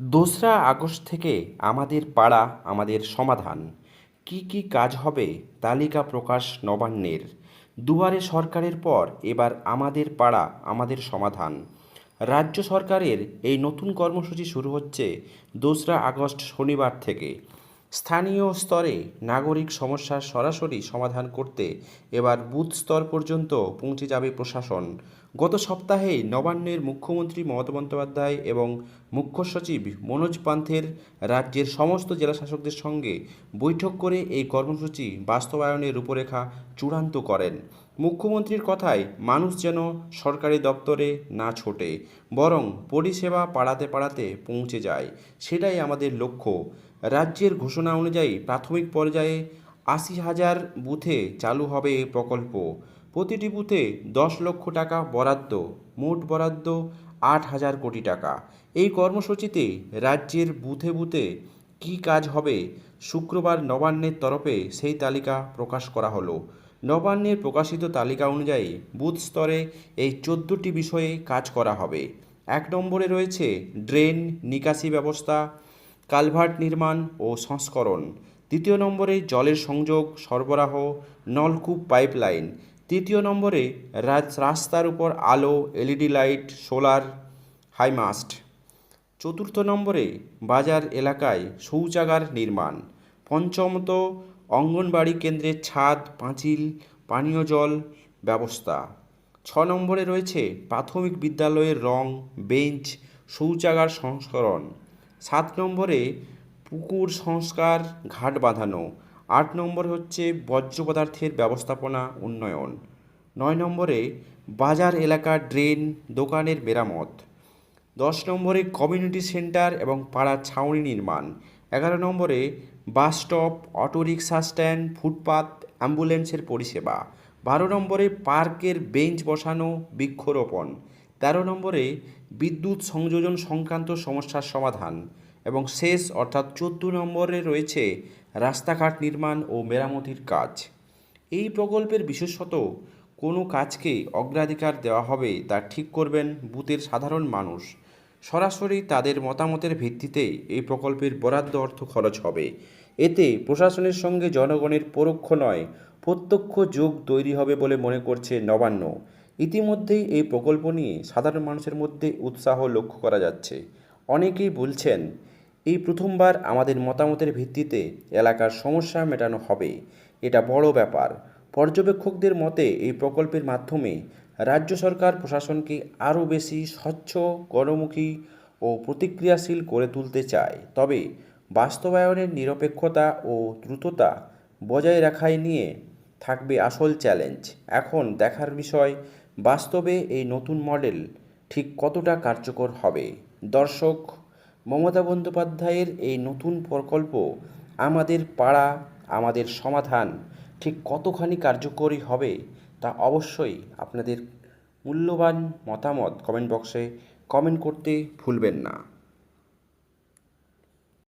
দোসরা আগস্ট থেকে আমাদের পাড়া, আমাদের সমাধান। কি কি কাজ হবে, তালিকা প্রকাশ নবান্নের। দুয়ারে সরকারের পর এবার আমাদের পাড়া, আমাদের সমাধান। রাজ্য সরকারের এই নতুন কর্মসূচি শুরু হচ্ছে দোসরা আগস্ট শনিবার থেকে। স্থানীয় স্তরে নাগরিক সমস্যার সরাসরি সমাধান করতে এবার বুথ স্তর পর্যন্ত পৌঁছে যাবে প্রশাসন। গত সপ্তাহে নবান্নের মুখ্যমন্ত্রী মমতা বন্দ্যোপাধ্যায় এবং মুখ্য সচিব মনোজ পান্থের রাজ্যের সমস্ত জেলাশাসকদের সঙ্গে বৈঠক করে এই কর্মসূচি বাস্তবায়নের রূপরেখা চূড়ান্ত করেন। মুখ্যমন্ত্রীর কথায় মানুষ যেন সরকারি দপ্তরে না ছোটে, বরং পরিষেবা পাড়াতে পাড়াতে পৌঁছে যায়, সেটাই আমাদের লক্ষ্য। রাজ্যের ঘোষণা অনুযায়ী প্রাথমিক পর্যায়ে আশি হাজার বুথে চালু হবে এ প্রকল্প। প্রতিটি বুথে দশ লক্ষ টাকা বরাদ্দ, মোট বরাদ্দ আট হাজার কোটি টাকা। এই কর্মসূচিতে রাজ্যের বুথে বুথে কী কাজ হবে শুক্রবার নবান্নের তরফে সেই তালিকা প্রকাশ করা হলো। নবান্নের প্রকাশিত তালিকা অনুযায়ী বুথ স্তরে এই চোদ্দোটি বিষয়ে কাজ করা হবে। এক নম্বরে রয়েছে ড্রেন, নিকাশি ব্যবস্থা, কালভার্ট নির্মাণ ও সংস্করণ। দ্বিতীয় নম্বরে জলের সংযোগ, সরবরাহ, নলকূপ পাইপলাইন। তৃতীয় নম্বরে রাস্তার উপর আলো, এলইডি লাইট, সোলার হাইমাস্ট চতুর্থ নম্বরে বাজার এলাকায় শৌচাগার নির্মাণ। পঞ্চমত অঙ্গনবাড়ি কেন্দ্রের ছাদ, পাঁচিল, পানীয় জল ব্যবস্থা। ছ নম্বরে রয়েছে প্রাথমিক বিদ্যালয়ের রং, বেঞ্চ, শৌচাগার সংস্করণ। সাত নম্বরে পুকুর সংস্কার, ঘাট বাঁধানো। আট নম্বর হচ্ছে বর্জ্য পদার্থের ব্যবস্থাপনা উন্নয়ন। নয় নম্বরে বাজার এলাকা ড্রেন, দোকানের মেরামত। দশ নম্বরে কমিউনিটি সেন্টার এবং পাড়ার ছাউনি নির্মাণ। এগারো নম্বরে bus stop auto rickshaw stand, footpath, অ্যাম্বুলেন্সের পরিষেবা। বারো নম্বরে পার্কের বেঞ্চ বসানো, বৃক্ষরোপণ। তেরো নম্বরে বিদ্যুৎ সংযোজন সংক্রান্ত সমস্যার সমাধান। এবং শেষ, অর্থাৎ চোদ্দ নম্বরে রয়েছে রাস্তাঘাট নির্মাণ ও মেরামতির কাজ। এই প্রকল্পের বিশেষত কোনো কাজকে অগ্রাধিকার দেওয়া হবে তা ঠিক করবেন বুথের সাধারণ মানুষ। সরাসরি তাদের মতামতের ভিত্তিতে এই প্রকল্পের বরাদ্দ অর্থ খরচ হবে। এতে প্রশাসনের সঙ্গে জনগণের পরোক্ষ নয়, প্রত্যক্ষ যোগ তৈরি হবে বলে মনে করছে নবান্ন। ইতিমধ্যেই এই প্রকল্প নিয়ে সাধারণ মানুষের মধ্যে উৎসাহ লক্ষ্য করা যাচ্ছে। অনেকেই বলছেন, এই প্রথমবার আমাদের মতামতের ভিত্তিতে এলাকার সমস্যা মেটানো হবে। এটা বড় ব্যাপার। পর্যবেক্ষকদের মতে, এই প্রকল্পের মাধ্যমে রাজ্য সরকার প্রশাসনকে আরও বেশি স্বচ্ছ, গণমুখী ও প্রতিক্রিয়াশীল করে তুলতে চায়। তবে বাস্তবায়নের নিরপেক্ষতা ও দ্রুততা বজায় রাখাই নিয়ে থাকবে আসল চ্যালেঞ্জ। এখন দেখার বিষয়, বাস্তবে এই নতুন মডেল ঠিক কতটা কার্যকর হবে? দর্শক, মমতা বন্দ্যোপাধ্যায়ের এই নতুন প্রকল্প আমাদের পাড়া, আমাদের সমাধান ঠিক কতখানি কার্যকরী হবে তা অবশ্যই আপনাদের মূল্যবান মতামত কমেন্ট বক্সে কমেন্ট করতে ভুলবেন না।